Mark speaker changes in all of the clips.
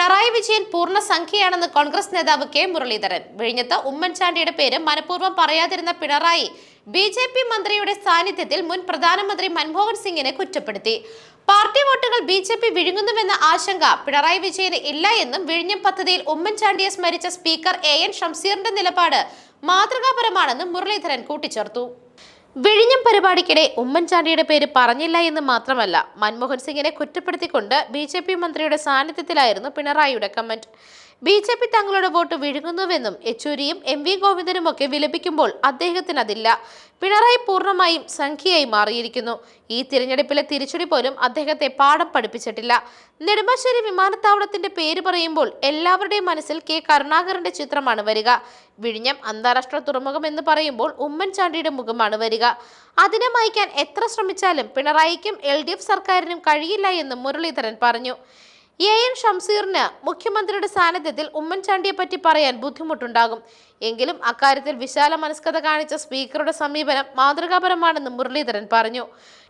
Speaker 1: പിണറായി വിജയൻ പൂർണ സംഖ്യയാണെന്ന് കോൺഗ്രസ് നേതാവ് കെ മുരളീധരൻ. വിഴിഞ്ഞത്ത് ഉമ്മൻചാണ്ടിയുടെ പേര് മനഃപൂർവം പറയാതിരുന്ന പിണറായി ബി ജെ പി മന്ത്രിയുടെ സാന്നിധ്യത്തിൽ മുൻ പ്രധാനമന്ത്രി മൻമോഹൻ സിംഗിനെ കുറ്റപ്പെടുത്തി. പാർട്ടി വോട്ടുകൾ ബി ജെ പി വിഴുങ്ങുന്നുവെന്ന ആശങ്ക പിണറായി വിജയന് ഇല്ല എന്നും വിഴിഞ്ഞം പദ്ധതിയിൽ ഉമ്മൻചാണ്ടിയെ സ്മരിച്ച സ്പീക്കർ എ എൻ ഷംസീറിന്റെ നിലപാട് മാതൃകാപരമാണെന്നും മുരളീധരൻ കൂട്ടിച്ചേർത്തു. വിഴിഞ്ഞം പരിപാടിക്കിടെ ഉമ്മൻചാണ്ടിയുടെ പേര് പറഞ്ഞില്ല എന്ന് മാത്രമല്ല മൻമോഹൻ സിംഗിനെ കുറ്റപ്പെടുത്തിക്കൊണ്ട് ബി മന്ത്രിയുടെ സാന്നിധ്യത്തിലായിരുന്നു പിണറായിയുടെ കമന്റ്. ബി ജെ പി തങ്ങളുടെ വോട്ട് വിഴുങ്ങുന്നുവെന്നും യെച്ചൂരിയും എം വി ഗോവിന്ദനുമൊക്കെ വിലപിക്കുമ്പോൾ അദ്ദേഹത്തിന് അതില്ല പിണറായി പൂർണമായും സംഖ്യയായി മാറിയിരിക്കുന്നു. ഈ തിരഞ്ഞെടുപ്പിലെ തിരിച്ചടി പോലും അദ്ദേഹത്തെ പാഠം പഠിപ്പിച്ചിട്ടില്ല. നെടുമ്പാശ്ശേരി വിമാനത്താവളത്തിന്റെ പേര് പറയുമ്പോൾ എല്ലാവരുടെയും മനസ്സിൽ കെ കരുണാകരന്റെ ചിത്രമാണ് വരിക. വിഴിഞ്ഞം അന്താരാഷ്ട്ര തുറമുഖം എന്ന് പറയുമ്പോൾ ഉമ്മൻചാണ്ടിയുടെ മുഖമാണ് വരിക. അതിനെ മായ്ക്കാൻ എത്ര ശ്രമിച്ചാലും പിണറായിക്കും എൽ സർക്കാരിനും കഴിയില്ല എന്ന് മുരളീധരൻ പറഞ്ഞു. എ എൻ ഷംസീറിന് മുഖ്യമന്ത്രിയുടെ സാന്നിധ്യത്തിൽ ഉമ്മൻചാണ്ടിയെ പറ്റി പറയാൻ ബുദ്ധിമുട്ടുണ്ടാകും. എങ്കിലും അക്കാര്യത്തിൽ വിശാല മനസ്കത കാണിച്ച സ്പീക്കറുടെ സമീപനം മാതൃകാപരമാണെന്ന് മുരളീധരൻ പറഞ്ഞു.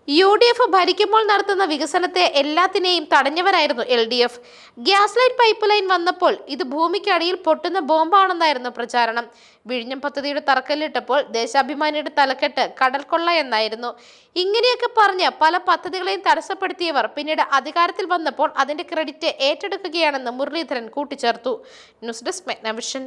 Speaker 1: യു ഡി എഫ് ഭരിക്കുമ്പോൾ നടത്തുന്ന വികസനത്തെ എല്ലാത്തിനെയും തടഞ്ഞവരായിരുന്നു L D F. Gas light pipeline വന്നപ്പോൾ ഇത് ഭൂമിക്കടിയിൽ പൊട്ടുന്ന ബോംബാണെന്നായിരുന്നു പ്രചാരണം. വിഴിഞ്ഞം പദ്ധതിയുടെ തറക്കല്ലിട്ടപ്പോൾ ദേശാഭിമാനിയുടെ തലക്കെട്ട് കടൽ കൊള്ള എന്നായിരുന്നു. ഇങ്ങനെയൊക്കെ പറഞ്ഞ് പല പദ്ധതികളെയും തടസ്സപ്പെടുത്തിയവർ പിന്നീട് അധികാരത്തിൽ വന്നപ്പോൾ അതിന്റെ ക്രെഡിറ്റ് ഏറ്റെടുക്കുകയാണെന്ന് മുരളീധരൻ കൂട്ടിച്ചേർത്തു. News desk മെഗ്നവിഷൻ.